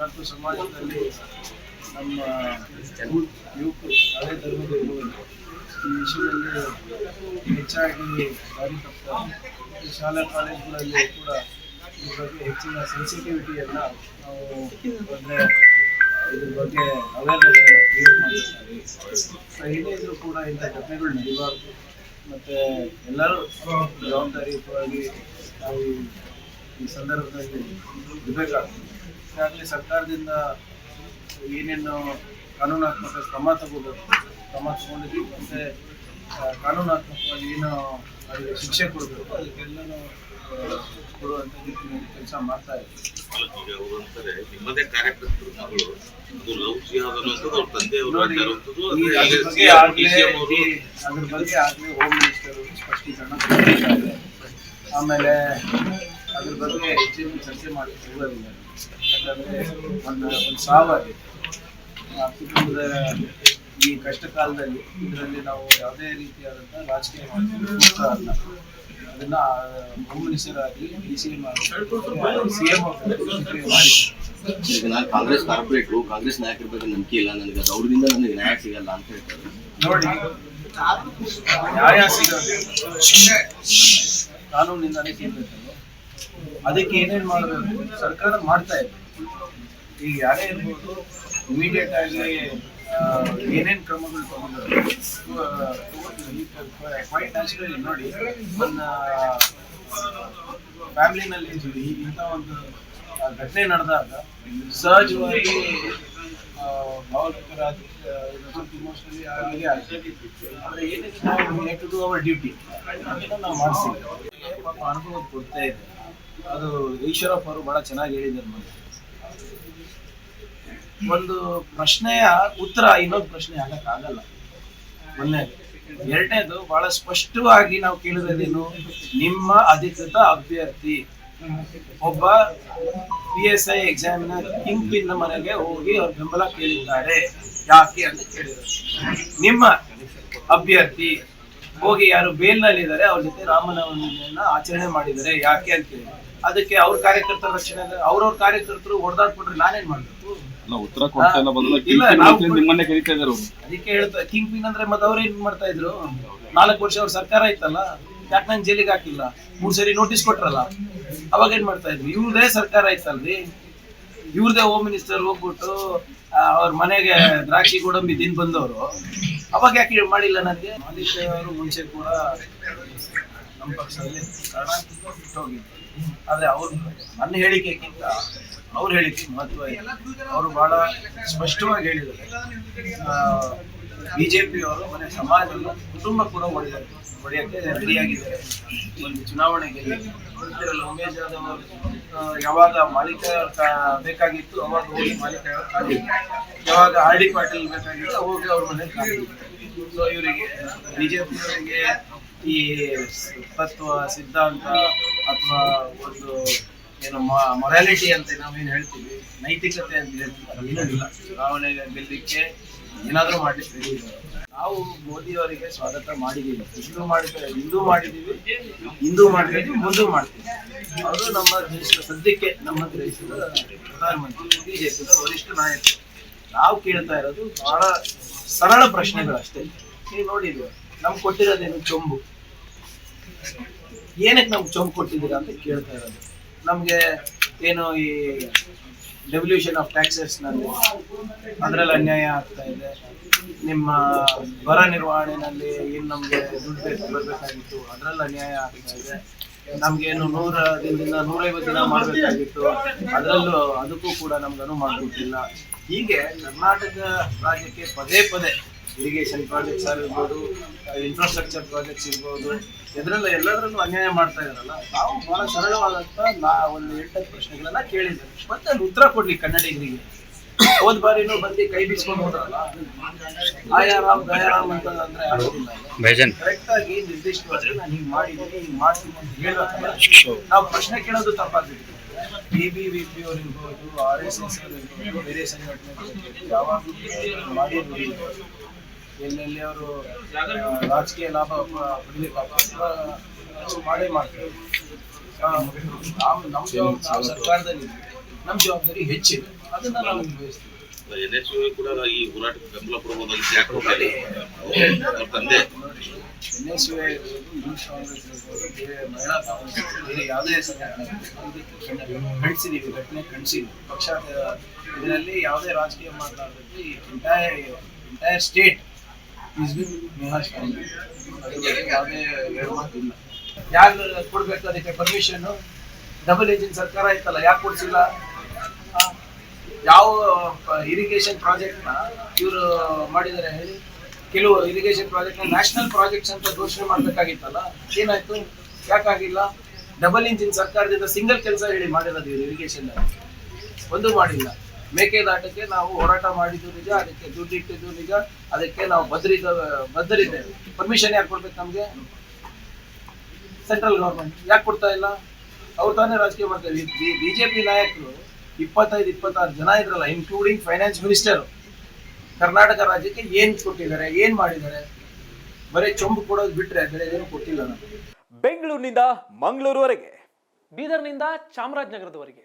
ಮತ್ತು ಸಮಾಜದಲ್ಲಿ ನಮ್ಮ ಯುವಕರು ಹಳೆ ಧರ್ಮದ ಈ ವಿಷಯದಲ್ಲಿ ಹೆಚ್ಚಾಗಿ ದಾರಿ ತಪ್ಪ ಶಾಲಾ ಕಾಲೇಜುಗಳಲ್ಲಿ ಕೂಡ ಇದ್ರ ಬಗ್ಗೆ ಹೆಚ್ಚಿನ ಸೆನ್ಸಿಟಿವಿಟಿಯನ್ನು ನಾವು ಅಂದರೆ ಇದ್ರ ಬಗ್ಗೆ ಅವೇರ್ನೆಸ್ ಕ್ರಿಯೇಟ್ ಮಾಡ್ತಾರೆ. ಸೊ ಏನೇ ಇದ್ರೂ ಕೂಡ ಇಂಥ ಘಟನೆಗಳು ನಡೀಬಾರ್ದು. ಮತ್ತು ಎಲ್ಲರೂ ಜವಾಬ್ದಾರಿಯುತವಾಗಿ ನಾವು ಈ ಸಂದರ್ಭದಲ್ಲಿ ಇರಬೇಕಾಗ್ತದೆ. ಈಗಾಗಲೇ ಸರ್ಕಾರದಿಂದ ಏನೇನು ಕಾನೂನಾತ್ಮಕ ಕ್ರಮ ತಗೋಬೇಕು ಕ್ರಮ ತಗೊಂಡಿದ್ವಿ ಮತ್ತೆ ಕಾನೂನಾತ್ಮಕವಾಗಿ ಏನು ಅದಕ್ಕೆ ಶಿಕ್ಷೆ ಕೊಡಬೇಕು ಅದಕ್ಕೆಲ್ಲನೂ ಕೊಡುವಂಥ ನಿಟ್ಟಿನಲ್ಲಿ ಕೆಲಸ ಮಾಡ್ತಾ ಇದ್ದೀವಿ. ಈಗ ಅವರು ಅಂತಾರೆ ನಿಮ್ಮದೇ ಕಾರ್ಯಕರ್ತರು ಮಗಳು ಅದು ಲವ್ ಜಿಹಾದ್ ಅನ್ನೋದು ಅವ್ರ ತಂದೆಯವರು ನೋಡಿ, ಇರುವಂಥದ್ದು ಈ ಅದ್ರ ಅದ್ರ ಬಗ್ಗೆ CM ಅವರು ಈ ಅದ್ರ ಬಗ್ಗೆ ಆಗ್ಲೇ ಹೋಮ್ ಮಿನಿಸ್ಟರ್ ಸ್ಪಷ್ಟೀಕರಣ ಆಮೇಲೆ ಅದ್ರ ಬಗ್ಗೆ ಹೆಚ್ಚಿನ ಚರ್ಚೆ ಮಾಡಲಿಕ್ಕೆ ಹೋಗೋದಿಲ್ಲ ಯಾಕಂದ್ರೆ ಒಂದು ಒಂದು ಸಾವಾಗಿದೆ ಆ ಕುಟುಂಬದ ಈ ಕಷ್ಟ ಕಾಲದಲ್ಲಿ ಇದರಲ್ಲಿ ನಾವು ಯಾವುದೇ ರೀತಿಯಾದಂಥ ರಾಜಕೀಯ ಮಾಡ್ತೀವಿ. ಸೂಕ್ತ ಅಲ್ಲ. ಅದನ್ನ ಆಗಲಿ D C M C M ಮಾಡಿ ಈಗ ನಾನು ಕಾಂಗ್ರೆಸ್ ಕಾರ್ಪೊರೇಟ್ರು ಕಾಂಗ್ರೆಸ್ ನಾಯಕರ ಬಗ್ಗೆ ನಂಬಿಕೆ ಇಲ್ಲ ನನಗೆ ಅದು ಅವ್ರಿಂದ ನನಗೆ ನ್ಯಾಯ ಸಿಗಲ್ಲ ಅಂತ ಹೇಳ್ತಾರೆ. ನೋಡಿ ನ್ಯಾಯ ಸಿಗಲ್ಲ. ಕಾನೂನಿಂದಾನೇ ಸಿಗ್ಬೇಕಲ್ಲ ಅದಕ್ಕೆ ಏನೇನು ಮಾಡಬೇಕು? ಸರ್ಕಾರ ಮಾಡ್ತಾ ಇದೆ. ಈಗ ಯಾರೇ ಇರ್ಬೋದು ಇಮಿಡಿಯೇಟ್ ಆಗಿ ಏನೇನು ಕ್ರಮಗಳು ತಗೊಂಡ್ರು ಕ್ವೈಟ್ ನ್ಯಾಚುರಲಿ ನೋಡಿ, ನನ್ನ ಫ್ಯಾಮಿಲಿನಲ್ಲಿ ಇಂಥ ಒಂದು ಘಟನೆ ನಡೆದಾಗ ಸಹಜವಾಗಿ ಸ್ವಲ್ಪ ಇಮೋಷನಲಿ ಆಗಲಿ ಆದರೆ ಏನಿದೆ ನಾವು ಟು ಅವರ್ ಡ್ಯೂಟಿ ಅದನ್ನು ನಾವು ಮಾಡಿಸ್ತೀವಿ ಅನುಭವ ಕೊಡ್ತಾ ಇದೆ ಅದು ಈಶ್ವರಪ್ಪ ಅವರು ಬಹಳ ಚೆನ್ನಾಗಿ ಹೇಳಿದ್ದಾರೆ ಒಂದು ಪ್ರಶ್ನೆಯ ಉತ್ತರ, ಇನ್ನೊಂದು ಪ್ರಶ್ನೆ ಆಗಲ್ಲ ಮೊನ್ನೆ ಎರಡನೇದು, ಬಹಳ ಸ್ಪಷ್ಟವಾಗಿ ನಾವು ಕೇಳಿದ್ರೇನು ನಿಮ್ಮ ಅಧಿಕೃತ ಅಭ್ಯರ್ಥಿ. ಒಬ್ಬ ಪಿ ಎಸ್ ಐ ಎಕ್ಸಾಮಿನ ಕಿಂಗ್ ಪಿನ್ ಮನೆಗೆ ಹೋಗಿ ಅವ್ರ ಬೆಂಬಲ ಕೇಳಿದ್ದಾರೆ. ಯಾಕೆ ಅಂತ ಕೇಳಿದ್ರು. ನಿಮ್ಮ ಅಭ್ಯರ್ಥಿ. ಹೋಗಿ ಯಾರು ಬೇಲ್ನಲ್ಲಿದ್ದಾರೆ ಅವ್ರ ಜೊತೆ ರಾಮನವಮಿಯನ್ನ ಆಚರಣೆ ಮಾಡಿದ್ದಾರೆ. ಯಾಕೆ ಅಂತ ಕೇಳಿ ಅದಕ್ಕೆ ಅವ್ರ ಕಾರ್ಯಕರ್ತರ ರಕ್ಷಣೆ ಅವ್ರವ್ರ ಕಾರ್ಯಕರ್ತರು ಹೊಡೆದಾಡ್ಬಿಟ್ರೆ ನಾನೇನ್ ಮಾಡ್ಬೇಕು? ಉತ್ತರ ಕೊಡ್ತಾ ಇಲ್ಲ ನಿಮ್ಮನ್ನೇ ಕರೀತಾ ಇದ್ದಾರೆ ಅದಕ್ಕೆ ಹೇಳ್ತಾ ಕಿಂಗ್ ಅಂದ್ರೆ ಮತ್ತೆ ಅವ್ರು ಏನ್ ಮಾಡ್ತಾ ಇದ್ರು? ನಾಲ್ಕು ವರ್ಷ ಅವ್ರ ಸರ್ಕಾರ ಇತ್ತಲ್ಲ ಯಾಕೆ ನಂಗೆ ಜೈಲಿಗೆ ಹಾಕಿಲ್ಲ? ಮೂರ್ ಸರಿ ನೋಟಿಸ್ ಕೊಟ್ರಲ್ಲ ಅವಾಗ ಏನ್ ಮಾಡ್ತಾ ಇದ್ರು? ಇವ್ರದೇ ಸರ್ಕಾರ ಇತ್ತಲ್ರಿ? ಇವ್ರದೇ ಹೋಮ್ ಮಿನಿಸ್ಟರ್ ಹೋಗ್ಬಿಟ್ಟು ಅವ್ರ ಮನೆಗೆ ದ್ರಾಕ್ಷಿ ಗೋಡಂಬಿ ತಿಂದು ಬಂದವರು. ಅವಾಗ ಯಾಕೆ ಮಾಡಿಲ್ಲ ನನಗೆ? ಮಾಲಿಕ್ ಅವರು ಮುಂಚೆ ಕೂಡ ನಮ್ಮ ಪಕ್ಷದಲ್ಲಿ ಕಾರಣ ಹೋಗಿದ್ರು. ಆದ್ರೆ ಅವ್ರು ನನ್ನ ಹೇಳಿಕೆಗಿಂತ ಅವ್ರ ಹೇಳಿಕೆ ಮಹತ್ವ ಇದೆ. ಅವರು ಬಹಳ ಸ್ಪಷ್ಟವಾಗಿ ಹೇಳಿದ್ದಾರೆ. ಬಿಜೆಪಿ ಅವರು ಮನೆ ಸಮಾಜವನ್ನು ಕುಟುಂಬ ಕೂಡ ಒಡೆಯ, ಒಡೆಯಕ್ಕೆ ರೆಡಿಯಾಗಿದ್ದಾರೆ. ಒಂದು ಚುನಾವಣೆಗೆ ಉಮೇಶ್ ಯಾದವ್ ಯಾವಾಗ ಮಾಲೀಕ ಬೇಕಾಗಿತ್ತು, ಅವಾಗ ಹೋಗಿ ಮಾಲೀಕ ಯಾವಾಗ ಆರ್ ಡಿ ಪಾಟೀಲ್ ಬೇಕಾಗಿತ್ತು ಹೋಗಿ ಅವ್ರ ಮನೆ ಸೊ ಇವರಿಗೆ ಬಿಜೆಪಿ ಅವರಿಗೆ ಈ ತತ್ವ, ಸಿದ್ಧಾಂತ ಅಥವಾ ಒಂದು ಏನು ಮೊರಾಲಿಟಿ ಅಂತ ನಾವೇನು ಹೇಳ್ತೀವಿ, ನೈತಿಕತೆ ಅಂತ ಹೇಳ್ತೀವಿ ಇಲ್ಲ. ಚುನಾವಣೆ ಗೆಲ್ಲಲಿಕ್ಕೆ ಏನಾದರೂ ready ನಾವು ಮೋದಿ ಅವರಿಗೆ ಸ್ವಾಗತ ಮಾಡಿದ್ದೀವಿ. ಹಿಂದೂ ಮಾಡಿದ್ರೆ ಹಿಂದೂ ಮಾಡಿದ್ದೀವಿ ಹಿಂದೂ ಮಾಡಿದ್ದೀವಿ ಮುಂದೂ ಮಾಡ್ತೀವಿ. ಅವರು ನಮ್ಮ ದೇಶದ ಸದ್ಯಕ್ಕೆ ನಮ್ಮ ದೇಶದ ಪ್ರಧಾನಮಂತ್ರಿ, ಬಿಜೆಪಿ ವರಿಷ್ಠ ನಾಯಕರು ನಾವು ಕೇಳ್ತಾ ಇರೋದು ಬಹಳ ಸರಳ ಪ್ರಶ್ನೆಗಳು ಅಷ್ಟೇ ನೀವು ನೋಡಿದ್ವಿ ನಮ್ಗೆ ಕೊಟ್ಟಿರೋದೇನು ಚೊಂಬು? ಏನಕ್ಕೆ ನಮ್ಗೆ ಚೊಂಬು ಕೊಟ್ಟಿದ್ದೀರಾ ಅಂತ ಕೇಳ್ತಾ ಇರೋದು. ನಮಗೆ ಏನು ಈ ಡೆವಲ್ಯೂಷನ್ ಆಫ್ ಟ್ಯಾಕ್ಸಸ್ನಲ್ಲಿ ಅದರಲ್ಲಿ ಅನ್ಯಾಯ ಆಗ್ತಾ ಇದೆ. ನಿಮ್ಮ ಬರ ನಿರ್ವಹಣೆಯಲ್ಲಿ ಏನು ನಮಗೆ ದುಡ್ಡು ಬೇಕು ಬರಬೇಕಾಗಿತ್ತು ಅದರಲ್ಲಿ ಅನ್ಯಾಯ ಆಗ್ತಾ ಇದೆ. ನಮಗೇನು ನೂರ ದಿನದಿಂದ ನೂರೈವತ್ತು ದಿನ ಮಾಡಬೇಕಾಗಿತ್ತು, ಅದರಲ್ಲೂ ಅದಕ್ಕೂ ಕೂಡ ನಮ್ಗೆ ಅನುವು ಹೀಗೆ ಕರ್ನಾಟಕ ರಾಜ್ಯಕ್ಕೆ ಪದೇ ಪದೇ ಇರಿಗೇಷನ್ ಪ್ರಾಜೆಕ್ಟ್ಸ್ ಆಗಿರ್ಬೋದು ಇನ್ಫ್ರಾಸ್ಟ್ರಕ್ಚರ್ ಪ್ರಾಜೆಕ್ಟ್ಸ್ ಇರ್ಬೋದು ಇದರಲ್ಲ ಎಲ್ಲದರಲ್ಲೂ ಅನ್ಯಾಯ ಮಾಡ್ತಾ ಇದಾರಲ್ಲ ನಾವು ಬಹಳ ಸರಳವಾದಂತ ನಾ ಒಂದು ಎಂಟತ್ತು ಪ್ರಶ್ನೆಗಳನ್ನ ಕೇಳಿದ್ದೇವೆ ಮತ್ತೆ ಅಲ್ಲಿ ಉತ್ತರ ಕೊಡ್ಲಿ ಕನ್ನಡಿಗರಿಗೆ. ಹೋದ್ ಬಾರಿನೂ ಬಂದು ಕೈ ಬಿಸ್ಕೊಂಡು ಹೋದ್ರಲ್ಲ ಆಯಾರಾಮ್ ದಯಾರಾಮ್ ಅಂತ ಅಂದ್ರೆ ಆಗೋದಿಲ್ಲ ಕರೆಕ್ಟ್ ಆಗಿ ನಿರ್ದಿಷ್ಟವಾಗಿ ನಾನು ಹಿಂಗೆ ಮಾಡಿದ್ದೀನಿ ಹಿಂಗೆ ಮಾಡ್ತೀನಿ ಅಂತ ನಾವು ಪ್ರಶ್ನೆ ಕೇಳೋದು ತಪ್ಪಾಗ್ಬಿಟ್ಟಿದೆ. ಬಿ ಬಿ ವಿ ಪಿ ಅವ್ರು ಇರ್ಬೋದು ಆರ್ ಎಸ್ ಎಸ್ ಅವ್ರು ಇರ್ಬೋದು ಬೇರೆ ಸಂಘಟನೆಗಳು ಯಾವಾಗಲೂ ಮಾಡಿ. ಎಲ್ಲೆಲ್ಲಿ ಅವರು ರಾಜಕೀಯ ಲಾಭ ಪಡೀಲಿಕ್ಕೆ ಮಾಡಿ ಮಾಡ್ತಾರೆ. ನಾವು ನಮ್ಮ ಜವಾಬ್ದಾರಿ ಸರ್ಕಾರದಲ್ಲಿ ನಮ್ಮ ಜವಾಬ್ದಾರಿ ಹೆಚ್ಚಿದೆ. ಅದನ್ನ ನಾವು ನಿರ್ವಹಿಸ್ತೀವಿ ಎನ್ ಎಚ್ ಕೂಡ ಈ ಹೋರಾಟಕ್ಕೆ ಬೆಂಬಲ ಕೊಡಬಹುದಾಗಿ ಯಾಕೆ ಅವ್ರ ತಂದೆ. N S U Youth Congress ಇರ್ಬೋದು ಬೇರೆ ಮಹಿಳಾ ಕಾಂಗ್ರೆಸ್ ಬೇರೆ ಯಾವುದೇ ಖಂಡಿಸಿದೀವಿ ಘಟನೆ ಖಂಡಿಸಿದ್ವಿ. ಪಕ್ಷ ಇದರಲ್ಲಿ ಯಾವುದೇ ರಾಜಕೀಯ ಮಾತಾಡೋದಕ್ಕೆ ಈ ಎಂಟೈರ್ ಎಂಟೈರ್ ಸ್ಟೇಟ್ ಅದ್ರ ಬಗ್ಗೆ ಯಾವುದೇ ಯಾರು ಕೊಡಬೇಕು ಅದಕ್ಕೆ ಪರ್ಮಿಷನ್ ಡಬಲ್ ಇಂಜಿನ್ ಸರ್ಕಾರ ಇತ್ತಲ್ಲ, ಯಾಕೆ ಕೊಡಿಸಿಲ್ಲ? ಯಾವ ಇರಿಗೇಷನ್ ಪ್ರಾಜೆಕ್ಟ್ನ ಇವರು ಮಾಡಿದ್ದಾರೆ ಹೇಳಿ? ಕೆಲವು ಇರಿಗೇಷನ್ ಪ್ರಾಜೆಕ್ಟ್ನ ನ್ಯಾಷನಲ್ ಪ್ರಾಜೆಕ್ಟ್ಸ್ ಅಂತ ಘೋಷಣೆ ಮಾಡಬೇಕಾಗಿತ್ತಲ್ಲ, ಏನಾಯ್ತು? ಯಾಕಾಗಿಲ್ಲ? ಡಬಲ್ ಇಂಜಿನ್ ಸರ್ಕಾರದಿಂದ ಸಿಂಗಲ್ ಕೆಲಸ ಹೇಳಿ ಮಾಡಿರೋದು ಇವರು ಇರಿಗೇಷನ್ ಒಂದು ಮಾಡಿಲ್ಲ. ಮೇಕೆದಾಟಕ್ಕೆ ನಾವು ಹೋರಾಟ ಮಾಡಿದ್ದು ನಿಜ ಅದಕ್ಕೆ ದುಡ್ಡು ಇಟ್ಟಿದ್ದು ನಿಜ ಅದಕ್ಕೆ ನಾವು ಬದ್ರಿದ ಬದ್ಧರಿದ್ದೇವೆ ಪರ್ಮಿಷನ್ ಯಾಕೆ ಕೊಡ್ಬೇಕು ನಮಗೆ? ಸೆಂಟ್ರಲ್ ಗೌರ್ಮೆಂಟ್ ಯಾಕೆ ಕೊಡ್ತಾ ಇಲ್ಲ? ಅವ್ರು ತಾನೇ ರಾಜಕೀಯ ಮಾಡ್ತಾರೆ. ಬಿಜೆಪಿ ನಾಯಕರು ಇಪ್ಪತ್ತೈದು ಇಪ್ಪತ್ತಾರು ಜನ ಇದ್ರಲ್ಲ ಇನ್ಕ್ಲೂಡಿಂಗ್ ಫೈನಾನ್ಸ್ ಮಿನಿಸ್ಟರ್ ಕರ್ನಾಟಕ ರಾಜ್ಯಕ್ಕೆ ಏನ್ ಕೊಟ್ಟಿದ್ದಾರೆ ಏನ್ ಮಾಡಿದ್ದಾರೆ? ಬರೀ ಚೊಂಬು ಕೊಡೋದು ಬಿಟ್ರೆ ಬೇರೆ ಏನು ಕೊಟ್ಟಿಲ್ಲ ನಾನು ಬೆಂಗಳೂರಿನಿಂದ ಮಂಗಳೂರುವರೆಗೆ. ಬೀದರ್ನಿಂದ ಚಾಮರಾಜನಗರದವರೆಗೆ.